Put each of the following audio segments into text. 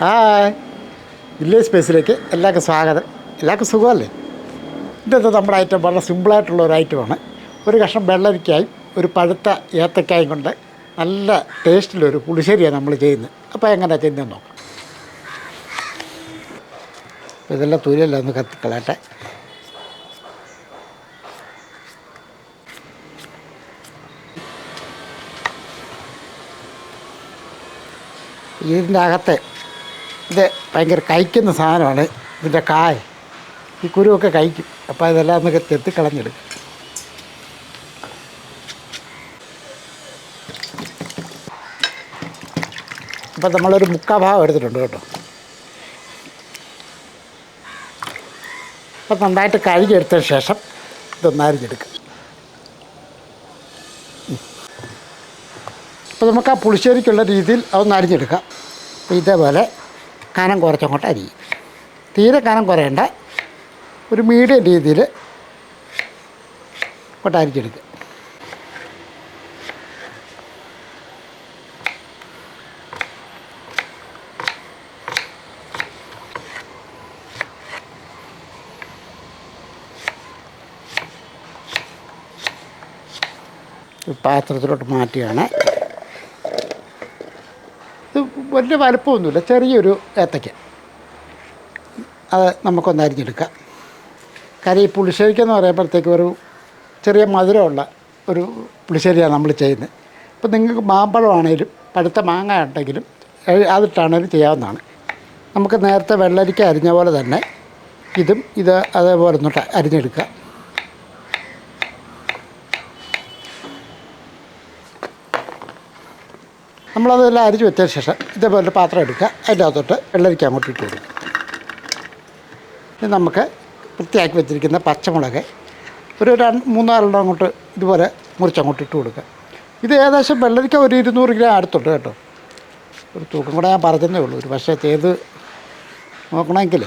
Hi. Village സ്പേസിലേക്ക്. എല്ലാവർക്കും സ്വാഗതം. എല്ലാവർക്കും സുഖമല്ലേ? ഇന്നത്തെ നമ്മുടെ ഐറ്റം വളരെ സിമ്പിളായിട്ടുള്ള ഒരു ഐറ്റമാണ് ഒരു കഷ്ണം വെള്ളരിക്കായും ഒരു പഴുത്ത ഏത്തക്കായും കൊണ്ട് നല്ല ടേസ്റ്റിലൊരു പുളിശ്ശേരിയാണ് നമ്മൾ ചെയ്യുന്നത്. അപ്പോൾ എങ്ങനെയാണ് ചെയ്യുന്നതെന്ന് നോക്കാം. ഇതെല്ലാം തുരിയെല്ലാം ഒന്ന് കത്തിക്കളയട്ടെ ഇതിന്റെ അകത്തെ ഇത് ഭയങ്കര കഴിക്കുന്ന സാധനമാണ്. ഇതിന്റെ കായ. ഈ കുരുവൊക്കെ കഴിക്കും. അപ്പോൾ ഇതെല്ലാം തെത്തി കളഞ്ഞെടുക്കും അപ്പം നമ്മളൊരു മുക്കാ ഭാഗം എടുത്തിട്ടുണ്ട് കേട്ടോ. അപ്പം നന്നായിട്ട് കഴുകിയെടുത്തതിന് ശേഷം ഇതൊന്ന് അരിഞ്ഞെടുക്കുക അപ്പോൾ നമുക്ക് ആ പുളിശ്ശേരിക്കുള്ള രീതിയിൽ അതൊന്ന് അരിഞ്ഞെടുക്കാം. ഇതേപോലെ കനം കുറച്ചങ്ങോട്ട് അരിയും തീരെ കനം കുറയണ്ട. ഒരു മീഡിയം രീതിയിൽ അങ്ങോട്ട് അരിച്ചെടുക്കുക പാത്രത്തിലോട്ട് മാറ്റുകയാണ് ഇത് വലിയ വലുപ്പമൊന്നുമില്ല ചെറിയൊരു ഏത്തയ്ക്ക. അത് നമുക്കൊന്ന് അരിഞ്ഞെടുക്കാം കാര്യം ഈ പുളിശ്ശേരിക്കെന്ന് പറയുമ്പോഴത്തേക്ക് ഒരു ചെറിയ മധുരമുള്ള ഒരു പുളിശ്ശേരിയാണ് നമ്മൾ ചെയ്യുന്നത്. ഇപ്പം നിങ്ങൾക്ക് മാമ്പഴമാണെങ്കിലും പഴുത്ത മാങ്ങ ഉണ്ടെങ്കിലും അതിട്ടാണെങ്കിലും ചെയ്യാവുന്നതാണ്. നമുക്ക് നേരത്തെ വെള്ളരിക്ക അരിഞ്ഞ പോലെ തന്നെ ഇതും ഇത് അതേപോലെ ഒന്നിട്ട് അരിഞ്ഞെടുക്കുക. നമ്മളതെല്ലാം അരിച്ച് വെച്ചതിന് ശേഷം ഇതേപോലെ പാത്രം എടുക്കുക. അതിന്റെ അകത്തോട്ട് വെള്ളരിക്ക അങ്ങോട്ട് ഇട്ട് കൊടുക്കുക. ഇത് നമുക്ക് വൃത്തിയാക്കി വെച്ചിരിക്കുന്ന പച്ചമുളക് ഒരു രണ്ട് മൂന്നാലെണ്ണം അങ്ങോട്ട് ഇതുപോലെ മുറിച്ചങ്ങോട്ട് ഇട്ട് കൊടുക്കുക. ഇത് ഏകദേശം വെള്ളരിക്ക ഒരു ഇരുന്നൂറ് ഗ്രാം അടുത്തുണ്ട് കേട്ടോ. ഒരു തൂക്കം കൂടെ ഞാൻ പറഞ്ഞതേ ഉള്ളൂ. ഒരു പക്ഷേ ചെയ്ത് നോക്കണമെങ്കിൽ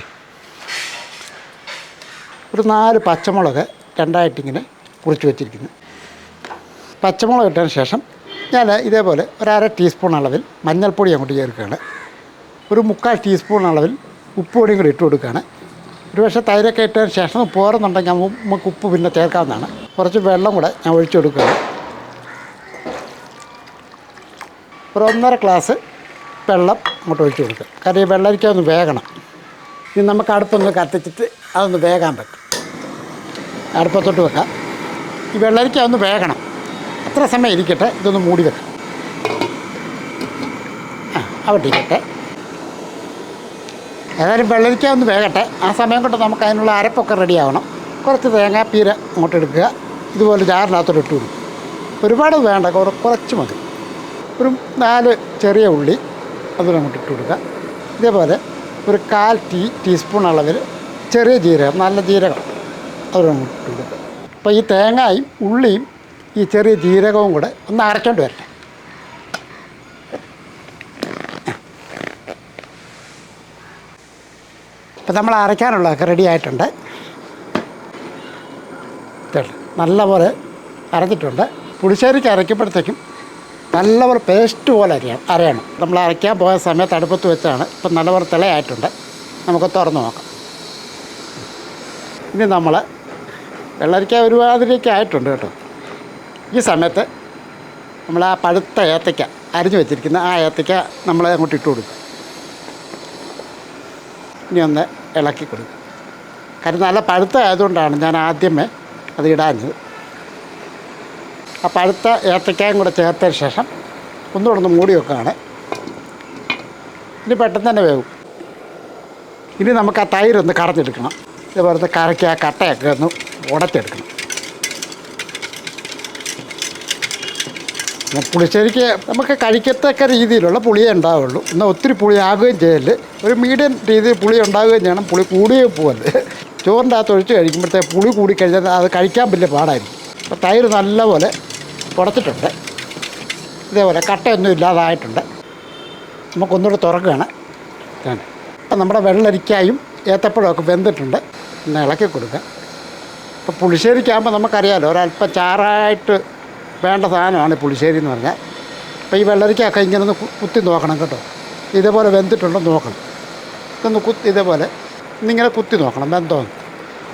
ഒരു നാല് പച്ചമുളക് രണ്ടായിട്ടിങ്ങനെ മുറിച്ച് വെച്ചിരിക്കുന്നു. പച്ചമുളക് ഇട്ടതിന് ശേഷം ഞാൻ ഇതേപോലെ ഒരു അര ടീസ്പൂൺ അളവിൽ മഞ്ഞൾപ്പൊടി അങ്ങോട്ട് ചേർക്കുകയാണ്. ഒരു മുക്കാൽ ടീസ്പൂൺ അളവിൽ ഉപ്പ് പൊടിയും കൂടി ഇട്ട് കൊടുക്കുകയാണ്. ഒരു പക്ഷേ തൈരൊക്കെ ഇട്ടതിന് ശേഷം പോരെന്നുണ്ടെങ്കിൽ നമുക്ക് ഉപ്പ് പിന്നെ ചേർക്കാവുന്നതാണ്. കുറച്ച് വെള്ളം കൂടെ ഞാൻ ഒഴിച്ചു കൊടുക്കുകയാണ്. ഒരു ഒന്നര ഗ്ലാസ് വെള്ളം അങ്ങോട്ട് ഒഴിച്ചു കൊടുക്കുക. കാരണം ഈ വെള്ളരിക്ക ഒന്ന് വേകണം. ഇനി നമുക്ക് അടുപ്പൊന്ന് കത്തിച്ചിട്ട് അതൊന്ന് വേകാൻ പറ്റും. അടുപ്പത്തോട്ട് വെക്കാം. ഈ വെള്ളരിക്ക ഒന്ന് വേകണം. അത്ര സമയം ഇരിക്കട്ടെ? ഇതൊന്ന് മൂടി വെക്കാം. ആ അവിടെ ഇരിക്കട്ടെ. ഏതായാലും വെള്ളരിക്ക ഒന്ന് വേകട്ടെ. ആ സമയം കൊണ്ട് നമുക്ക് അതിനുള്ള അരപ്പൊക്കെ റെഡിയാവണം കുറച്ച് തേങ്ങാപ്പീര അങ്ങോട്ട് എടുക്കുക. ഇതുപോലെ ജാറിനകത്തോട്ട് ഇട്ട് കൊടുക്കും ഒരുപാട് വേണ്ട കുറ- കുറച്ച് മതി. ഒരു നാല് ചെറിയ ഉള്ളി അതിനങ്ങോട്ട് ഇട്ട് കൊടുക്കുക. ഇതേപോലെ ഒരു കാൽ ടീ ടീസ്പൂൺ അളവിൽ ചെറിയ ജീരകം നല്ല ജീരകം അതിനങ്ങോട്ട് ഇട്ട് കൊടുക്കുക. അപ്പോൾ ഈ തേങ്ങയും ഉള്ളിയും ഈ ചെറിയ ജീരകവും കൂടെ ഒന്ന് അരച്ചോണ്ട് വരട്ടെ. ഇപ്പം നമ്മൾ അരയ്ക്കാനുള്ളതൊക്കെ റെഡി ആയിട്ടുണ്ട്. നല്ലപോലെ അരഞ്ഞിട്ടുണ്ട് പുളിശ്ശേരിക്ക് അരയ്ക്കുമ്പോഴത്തേക്കും നല്ലപോലെ പേസ്റ്റ് പോലെ അരിയണം അരയണം. നമ്മൾ അരയ്ക്കാൻ പോയ സമയത്ത് അടുപ്പത്ത് വെച്ചാണ് ഇപ്പം നല്ലപോലെ തിളയായിട്ടുണ്ട്. നമുക്ക് തുറന്ന് നോക്കാം. ഇനി നമ്മൾ വെള്ളരിക്ക ഒരുമാതിരിയൊക്കെ ആയിട്ടുണ്ട് കേട്ടോ. ഈ സമയത്ത് നമ്മൾ ആ പഴുത്ത ഏത്തയ്ക്ക അരിഞ്ഞു വെച്ചിരിക്കുന്ന ആ ഏത്തയ്ക്ക നമ്മൾ അങ്ങോട്ട് ഇട്ട് കൊടുക്കും. ഇനി ഒന്ന് ഇളക്കി കൊടുക്കും. കാര്യം നല്ല പഴുത്ത ആയതുകൊണ്ടാണ് ഞാൻ ആദ്യമേ അത് ഇടാഞ്ഞത്. ആ പഴുത്ത ഏത്തയ്ക്കയും കൂടെ ചേർത്തതിന് ശേഷം ഒന്നുകൂടെ ഒന്ന് മൂടി വെക്കുകയാണ്. ഇനി പെട്ടെന്ന് തന്നെ വേവും. ഇനി നമുക്ക് ആ തൈരൊന്ന് കറഞ്ഞെടുക്കണം. ഇതുപോലത്തെ കറക്കി ആ കട്ടയൊക്കെ ഒന്ന് ഉടച്ചെടുക്കണം. പുളിശ്ശേരിക്ക് നമുക്ക് കഴിക്കത്തക്ക രീതിയിലുള്ള പുളിയേ ഉണ്ടാവുള്ളൂ. എന്നാൽ ഒത്തിരി പുളി ആകുകയും ചെയ്യൽ. ഒരു മീഡിയം രീതിയിൽ പുളി ഉണ്ടാവുകയും ചെയ്യണം. പുളി കൂടിയേ പോകൽ ചോറിന്റെ അകത്ത് ഒഴിച്ച് കഴിക്കുമ്പോഴത്തേക്ക് പുളി കൂടി കഴിഞ്ഞാൽ അത് കഴിക്കാൻ വലിയ പാടായിരിക്കും. അപ്പോൾ തൈര് നല്ലപോലെ കുടച്ചിട്ടുണ്ട് ഇതേപോലെ കട്ടയൊന്നും ഇല്ലാതായിട്ടുണ്ട്. നമുക്കൊന്നുകൂടെ തുറക്കുകയാണ്. അപ്പം നമ്മുടെ വെള്ളരിക്കായും ഏത്തപ്പഴമൊക്കെ വെന്തിട്ടുണ്ട്. ഒന്ന് ഇളക്കി കൊടുക്കുക അപ്പോൾ പുളിശ്ശേരിക്കാകുമ്പോൾ നമുക്കറിയാമല്ലോ ഒരല്പം ചാറായിട്ട് വേണ്ട സാധനമാണ് പുളിശ്ശേരി എന്ന് പറഞ്ഞാൽ. അപ്പോൾ ഈ വെള്ളരിക്കൊക്കെ ഇങ്ങനെ ഒന്ന് കുത്തി നോക്കണം കേട്ടോ. ഇതേപോലെ വെന്തിട്ടുണ്ടോ നോക്കണം. ഇതൊന്ന് കുത്തി ഇതേപോലെ ഇന്നിങ്ങനെ കുത്തി നോക്കണം വെന്തോ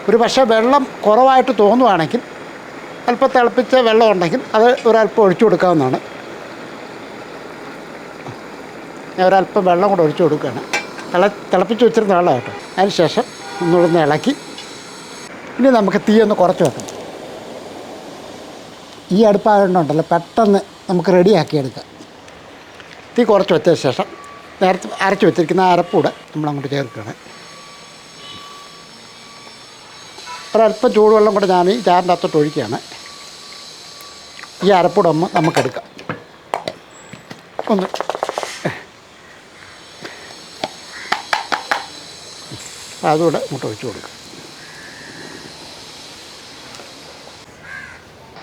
ഒരു പക്ഷേ വെള്ളം കുറവായിട്ട് തോന്നുവാണെങ്കിൽ അല്പം തിളപ്പിച്ച വെള്ളം ഉണ്ടെങ്കിൽ അത് ഒരല്പം ഒഴിച്ചു കൊടുക്കാവുന്നതാണ്. ഞാൻ ഒരല്പം വെള്ളം കൂടെ ഒഴിച്ചു കൊടുക്കുകയാണ്. തിള തിളപ്പിച്ച് വെച്ചിരുന്ന വെള്ളം കേട്ടോ. അതിന് ശേഷം ഒന്നുകൂടെ ഒന്ന് ഇളക്കി. ഇനി നമുക്ക് തീ ഒന്ന് കുറച്ച് വെക്കണം ഈ അടുപ്പായതുകൊണ്ടല്ലോ പെട്ടെന്ന് നമുക്ക് റെഡിയാക്കി എടുക്കാം തീ കുറച്ച് വെച്ച ശേഷം നേരത്തെ അരച്ച് വെച്ചിരിക്കുന്ന ആ നമ്മൾ അങ്ങോട്ട് ചേർക്കുകയാണ്. ഒരല്പം ചൂടുവെള്ളം കൂടെ ഞാൻ ഈ ചാറിന്റെ അകത്തോട്ട് ഒഴിക്കുകയാണ്. ഈ അരപ്പൂടെ ഒന്ന് നമുക്കെടുക്കാം. ഒന്ന്. അതുകൂടെ ഇങ്ങോട്ട് ഒഴിച്ചു കൊടുക്കാം.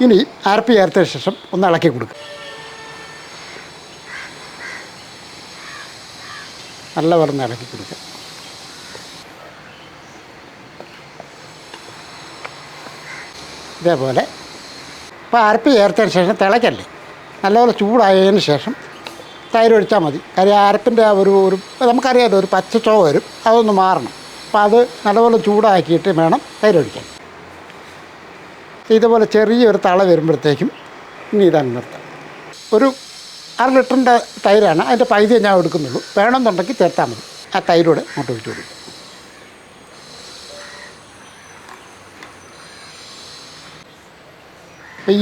ഇനി അരപ്പ് ചേർത്തതിന് ശേഷം ഒന്ന് ഇളക്കി കൊടുക്കുക നല്ല വെള്ളം ഇളക്കി കൊടുക്കുക ഇതേപോലെ. ഇപ്പോൾ അരപ്പ് ചേർത്തതിന് ശേഷം തിളക്കല്ലേ? നല്ലപോലെ ചൂടായതിന് ശേഷം തൈര് ഒഴിച്ചാൽ മതി. കാര്യം അരപ്പിന്റെ ഒരു ഒരു നമുക്കറിയാമല്ലോ ഒരു പച്ച ചോ വരും. അതൊന്ന് മാറണം. അപ്പോൾ അത് നല്ലപോലെ ചൂടാക്കിയിട്ട് വേണം തൈര് ഒഴിക്കാൻ. ഇതുപോലെ ചെറിയൊരു തള വരുമ്പോഴത്തേക്കും ഇനി ഇതാണ് നിർത്താം. ഒരു അര ലിറ്ററിന്റെ തൈരാണ്. അതിന്റെ പൈതയെ ഞാൻ എടുക്കുന്നുള്ളൂ. വേണമെന്നുണ്ടെങ്കിൽ ചേർത്താൽ മതി. ആ തൈരോട് അങ്ങോട്ട് ഒഴിച്ചു കൊടുക്കും.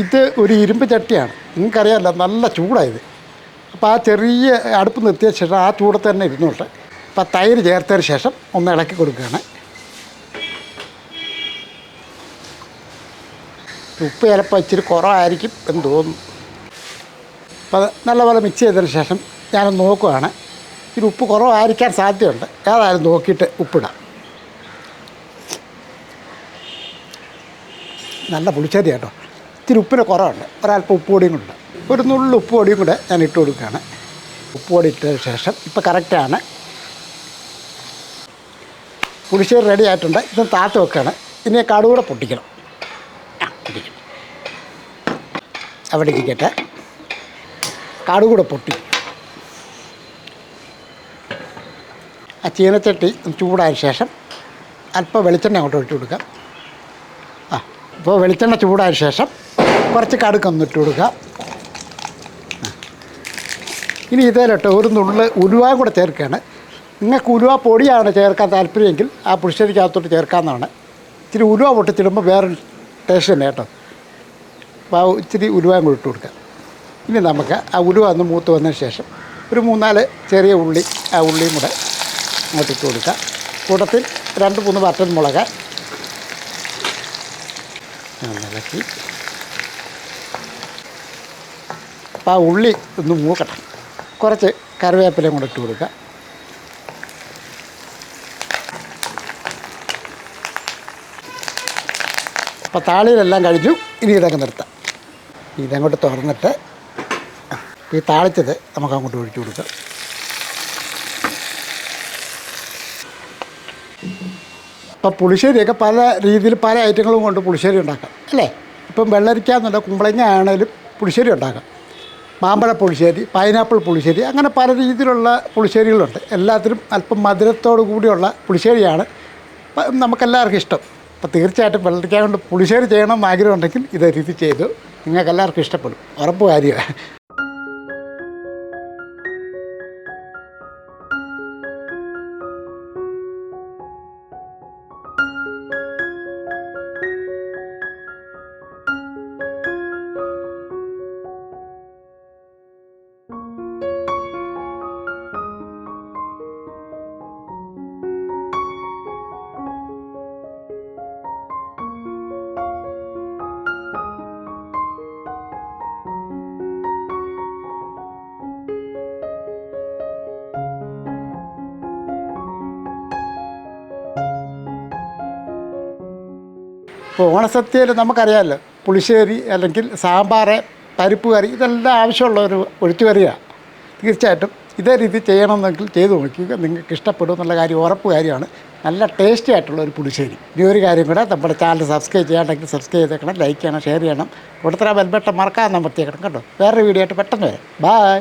ഇത് ഒരു ഇരുമ്പ് ചട്ടിയാണ്. നിങ്ങൾക്കറിയാമല്ലോ നല്ല ചൂടായത് അപ്പോൾ ആ ചെറിയ അടുപ്പ് നിർത്തിയ ശേഷം ആ ചൂടത്ത് തന്നെ ഇരുന്നോട്ടെ. അപ്പോൾ തൈര് ചേർത്തതിന് ശേഷം ഒന്ന് ഇളക്കി കൊടുക്കുകയാണ്. ഉപ്പ് ചിലപ്പോൾ ഇച്ചിരി കുറവായിരിക്കും എന്ന് തോന്നുന്നു. അപ്പോൾ അത് നല്ലപോലെ മിക്സ് ചെയ്തതിന് ശേഷം ഞാൻ നോക്കുകയാണ് ഇച്ചിരി ഉപ്പ് കുറവായിരിക്കാൻ സാധ്യതയുണ്ട്. ഏതായാലും നോക്കിയിട്ട് ഉപ്പിടാം. നല്ല പുളിച്ചതി കേട്ടോ. ഇത്തിരി ഉപ്പിന് കുറവുണ്ട്. ഒരല്പം ഉപ്പ് പൊടിയും കൂടെ ഒരു നുള്ളു ഉപ്പ് പൊടിയും കൂടെ ഞാൻ ഇട്ട് കൊടുക്കുകയാണ്. ഉപ്പ് പൊടി ഇട്ടതിന് ശേഷം ഇപ്പോൾ കറക്റ്റാണ് പുളിശ്ശേരി റെഡി ആയിട്ടുണ്ട്. ഇത് താത്ത് വെക്കുകയാണ്. ഇനി കടുകൂടെ പൊട്ടിക്കണം ആ പൊട്ടിക്കണം അവിടെ ഇരിക്കട്ടെ കാടുകൂടെ പൊട്ടി. ആ ചീനച്ചട്ടി ചൂടായ ശേഷം അല്പം വെളിച്ചെണ്ണ അങ്ങോട്ട് ഒഴിച്ചു കൊടുക്കാം. ആ ഇപ്പോൾ വെളിച്ചെണ്ണ ചൂടായ ശേഷം കുറച്ച് കടുക്കൊന്ന് ഇട്ട് കൊടുക്കുക ഇനി ഇതേലിട്ട് ഒരു നുള്ളിൽ ഉലുവ കൂടെ ചേർക്കുകയാണ്. നിങ്ങൾക്ക് ഉലുവ പൊടിയാണ് ചേർക്കാൻ താല്പര്യമെങ്കിൽ ആ പുളിശ്ശേരിക്കകത്തോട്ട് ചേർക്കാമെന്നാണ് ഇച്ചിരി ഉലുവ പൊട്ടിച്ചിടുമ്പോൾ വേറെ ടേസ്റ്റ് തന്നെ കേട്ടോ. ഇച്ചിരി ഉലുവയും കൂടി ഇട്ട് കൊടുക്കാം. ഇനി നമുക്ക് ആ ഉലുവ ഒന്ന് മൂത്ത് വന്നതിന് ശേഷം ഒരു മൂന്നാൽ ചെറിയ ഉള്ളി ആ ഉള്ളിയും കൂടെ അങ്ങോട്ട് ഇട്ട് കൊടുക്കുക കൂട്ടത്തിൽ രണ്ട് മൂന്ന് വറ്റൻ മുളക്. ഇളക്കി. അപ്പോൾ ആ ഉള്ളി ഒന്ന് മൂക്കട്ടെ. കുറച്ച് കറിവേപ്പിലയും കൂടെ ഇട്ട് കൊടുക്കുക അപ്പോൾ താളിയിലെല്ലാം കഴിഞ്ഞു. ഇനി ഇതൊക്കെ നിർത്താം. ഇതങ്ങോട്ട് തുറന്നിട്ട് ഈ താളിച്ചത് നമുക്ക് അങ്ങോട്ട് ഒഴിച്ചു കൊടുക്കാം. ഇപ്പം പുളിശ്ശേരിയൊക്കെ പല രീതിയിൽ പല ഐറ്റങ്ങളും കൊണ്ട് പുളിശ്ശേരി ഉണ്ടാക്കാം അല്ലേ? ഇപ്പം വെള്ളരിക്കാന്നല്ല കുമ്പളങ്ങ ആണേലും പുളിശ്ശേരി ഉണ്ടാക്കാം. മാമ്പഴ പുളിശ്ശേരി പൈനാപ്പിൾ പുളിശ്ശേരി അങ്ങനെ പല രീതിയിലുള്ള പുളിശ്ശേരികളുണ്ട്. എല്ലാത്തിനും അല്പം മധുരത്തോടു കൂടിയുള്ള പുളിശ്ശേരിയാണ്. നമുക്കെല്ലാവർക്കും ഇഷ്ടം. അപ്പോൾ തീർച്ചയായിട്ടും വെള്ളരിക്ക കൊണ്ട് പുളിശ്ശേരി ചെയ്യണം ആഗ്രഹമുണ്ടെങ്കിൽ ഇതേ രീതി ചെയ്തു. നിങ്ങൾക്ക് എല്ലാവർക്കും ഇഷ്ടപ്പെടും. ഉറപ്പ് കാര്യമാണ് ഇപ്പോൾ ഓണസദ്യയിൽ നമുക്കറിയാമല്ലോ പുളിശ്ശേരി അല്ലെങ്കിൽ സാമ്പാർ പരിപ്പ് കറി ഇതെല്ലാം ആവശ്യമുള്ള ഒരു ഒഴിച്ചുകറിയാണ് തീർച്ചയായിട്ടും ഇതേ രീതി ചെയ്യണമെന്നെങ്കിൽ ചെയ്തു നോക്കുക നിങ്ങൾക്ക് ഇഷ്ടപ്പെടും എന്നുള്ള കാര്യം ഉറപ്പ് കാര്യമാണ്. നല്ല ടേസ്റ്റി ആയിട്ടുള്ള ഒരു പുളിശ്ശേരി. ഇനി ഒരു കാര്യം കൂടെ നമ്മുടെ ചാനൽ സബ്സ്ക്രൈബ് ചെയ്യാണ്ടെങ്കിൽ സബ്സ്ക്രൈബ് ചെയ്തേക്കണം ലൈക്ക് ചെയ്യണം ഷെയർ ചെയ്യണം. കൊടുത്തറ ബെൽബട്ടം മറക്കാൻ നമ്പർത്തിയേക്കണം കേട്ടോ. വേറൊരു വീഡിയോ ആയിട്ട് പെട്ടെന്ന് വരാം. ബായ്